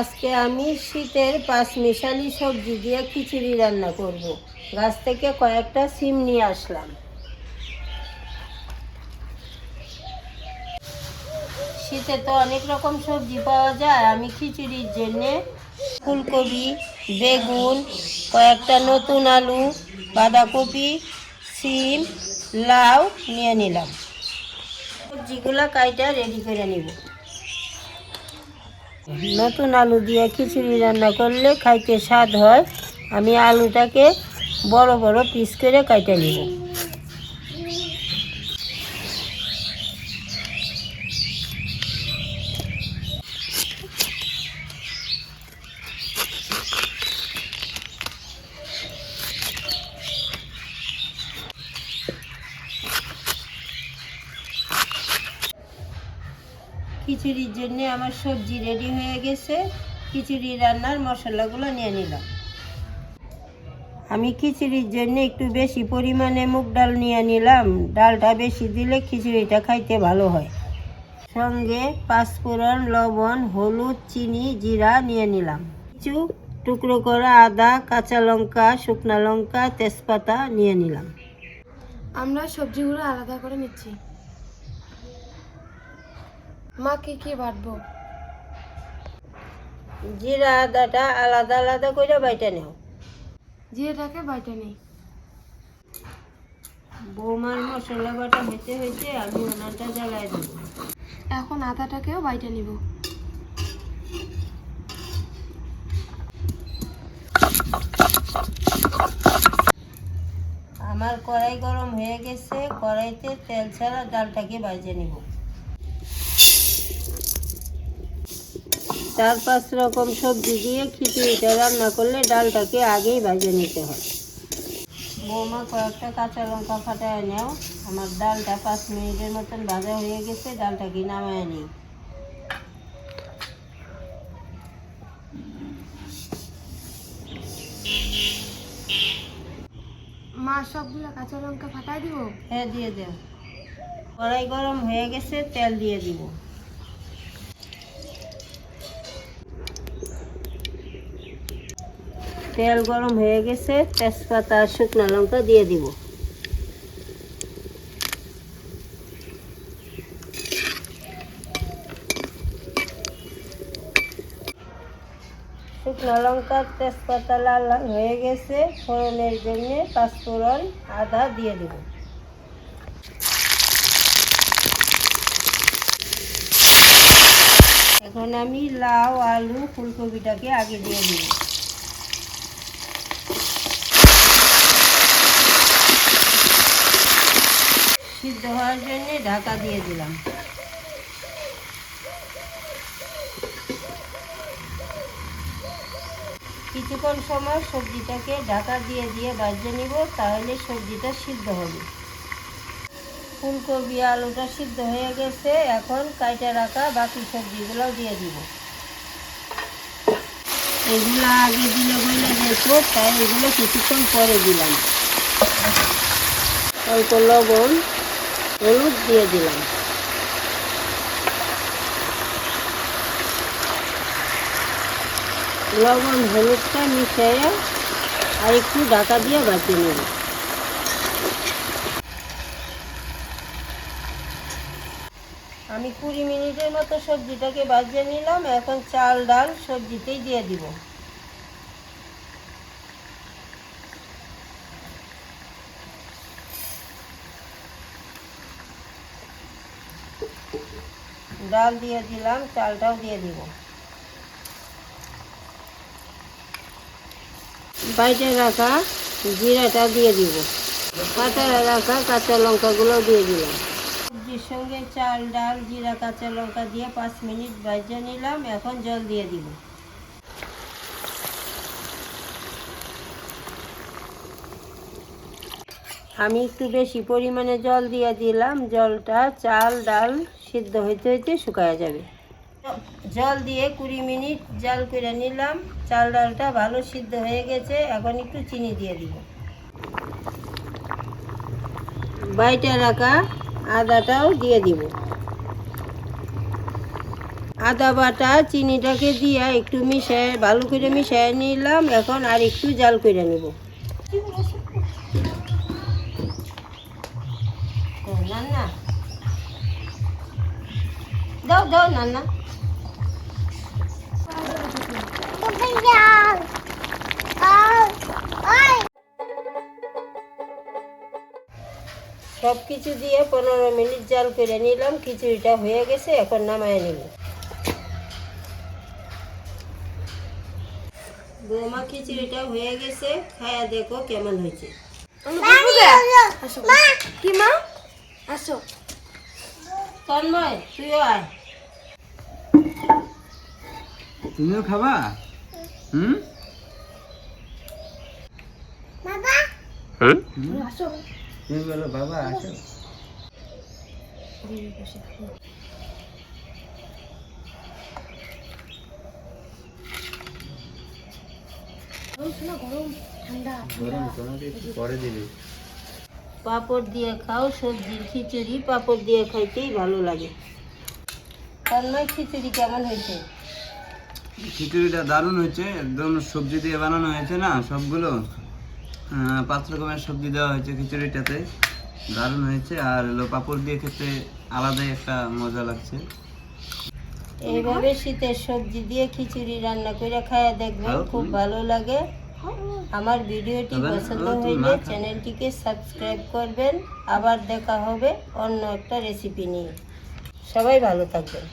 আজকে আমি শীতের পাঁচ মিশালি সবজি দিয়ে খিচুড়ি রান্না করব। গাছ থেকে কয়েকটা সিম নিয়ে আসলাম। শীতে তো অনেক রকম সবজি পাওয়া যায়। আমি খিচুড়ির জন্যে ফুলকপি, বেগুন, কয়েকটা নতুন আলু, বাঁধাকপি, সিম, লাউ নিয়ে নিলাম। সবজিগুলো কাইটা রেডি করে নিব। নতুন আলু দিয়ে খিচুড়ি রান্না করলে খাইতে স্বাদ হয়। আমি আলুটাকে বড় বড় পিস করে কাটে নিব। খিচুড়ির জন্য আমার সবজি রেডি হয়ে গেছে। খিচুড়ি রান্নার মশলাগুলো নিয়ে নিলাম। আমি খিচুড়ির জন্য একটু বেশি পরিমাণে মুগ ডাল নিয়ে নিলাম। ডালটা বেশি দিলে খিচুড়িটা খাইতে ভালো হয়। সঙ্গে পাঁচফোড়ন, লবণ, হলুদ, চিনি, জিরা নিয়ে নিলাম। কিছু টুকরো করা আদা, কাঁচা লঙ্কা, শুকনা লঙ্কা, তেজপাতা নিয়ে নিলাম। আমরা সবজিগুলো আলাদা করে নিচ্ছি। মা কি কি বাটবো জিরা আদাটা আলাদা আলাদা করে বাইটা নেও। জিরেটাকে বাইটা নেই। বৌমার মশলা বাটা হইতে হইতে আমি ওনারটা জ্বালায় দেবো। এখন আদাটাকেও বাইটা নিব। আমার কড়াই গরম হয়ে গেছে কড়াইতে তেল ছাড়া ডালটাকে ভাজে নিব। চার পাঁচ রকম সবজি দিয়ে খিচুড়িটা রান্না করলে ডালটাকে আগেই ভাজে নিতে হয়। বৌমা কয়েকটা কাঁচা লঙ্কা ফাটায় নেও। আমার ডালটা পাঁচ মিনিটের মতন ভাজা হয়ে গেছে ডালটাকে নামায় নিই। মা সবগুলো কাঁচা লঙ্কা ফাটাই দিব? হ্যাঁ দিয়ে দেও। কড়াই গরম হয়ে গেছে তেল দিয়ে দিব। তেল গরম হয়ে গেছে, তেজপাতা আর শুকনো লঙ্কা দিয়ে দিব। শুকনো লঙ্কা, তেজপাতা লাল লাল হয়ে গেছে, ফোড়নের জন্য পাঁচফোড়ন আদা দিয়ে দেব। এখন আমি লাউ, আলু, ফুলকপিটাকে আগে দিয়ে দিব। সিদ্ধ হওয়ার জন্য ঢাকা দিয়ে দিলাম। কিছুক্ষণ সময় সবজিটাকে ঢাকা দিয়ে দিয়ে বাজিয়ে নিব, তাহলে সবজিটা সিদ্ধ হবে। ফুলকপি, আলুটা সিদ্ধ হয়ে গেছে, এখন কাইটা রাখা বাকি সবজিগুলো দিয়ে দিব। এগুলো আগে দিলে বলে যেত তাই এগুলো কিছুক্ষণ পরে দিলাম। অল্প লবণ হলুদ দিয়ে দিলাম। লবণ, হলুদটা মিশিয়ে আর একটু ঢাকা দিয়ে বাঁচিয়ে নেব। আমি কুড়ি মিনিটের মতো সবজিটাকে বাজিয়ে নিলাম। এখন চাল, ডাল সবজিতেই দিয়ে দিব। ডাল দিয়ে দিলাম, চালটাও দিয়ে দিব। বাইটে রাখা জিরাটা দিয়ে দিব। কাঁচা রাখা কাঁচা লঙ্কাগুলো দিয়ে দিলাম। সবজির সঙ্গে চাল, ডাল, জিরা, কাঁচা লঙ্কা দিয়ে পাঁচ মিনিট ভেজে নিলাম, এখন জল দিয়ে দিব। আমি একটু বেশি পরিমাণে জল দিয়ে দিলাম। জলটা চাল, ডাল সিদ্ধ হইতে হইতে শুকায় যাবে। জল দিয়ে কুড়ি মিনিট জাল করে নিলাম। চাল ডালটা ভালো সিদ্ধ হয়ে গেছে, এখন একটু চিনি দিয়ে দিব। বাইটা রাখা আদাটাও দিয়ে দিব। আদা বাটা চিনিটাকে দিয়ে একটু মিশায়, ভালো করে মিশায় নিলাম, এখন আর একটু জাল করে নেব। দাও দাও নান্না সব কিছু দিয়ে পনেরো মিনিট জাল করে নিলাম খিচুড়িটা হয়ে গেছে এখন নামায় নিব। বৌমা খিচুড়িটা হয়ে গেছে খায়া দেখো কেমন হয়েছে। কি মা? আসো। তন্ময় তুইও আয়। তুমিও খাবা? হুম? আসো। তুমি বলো বাবা আসো। গরম শোনা গরম ঠান্ডা। গরম তোমাকে একটু পরে দিবি। পাঁপড় দিয়ে খাও সবজির খিচুড়ি পাপড় দিয়ে খাইতেই ভালো লাগে। খিচুড়ি কেমন হয়েছে? খিচুড়িটা দারুণ হয়েছে। একদম সবজি দিয়ে বানানো হয়েছে না সবগুলো। পাঁচ রকমের সবজি দেওয়া হয়েছে খিচুড়িটাতে। দারুণ হয়েছে। আর হলো পাঁপড় দিয়ে খেতে আলাদাই একটা মজা লাগছে। এইভাবে শীতের সবজি দিয়ে খিচুড়ি রান্না করে খায়া দেখবেন খুব ভালো লাগে। আমার ভিডিওটি পছন্দ খাও, হইলে চ্যানেলটিকে সাবস্ক্রাইব করবেন। আবার দেখা হবে অন্য একটা রেসিপি নিয়ে। সবাই ভালো থাকবেন।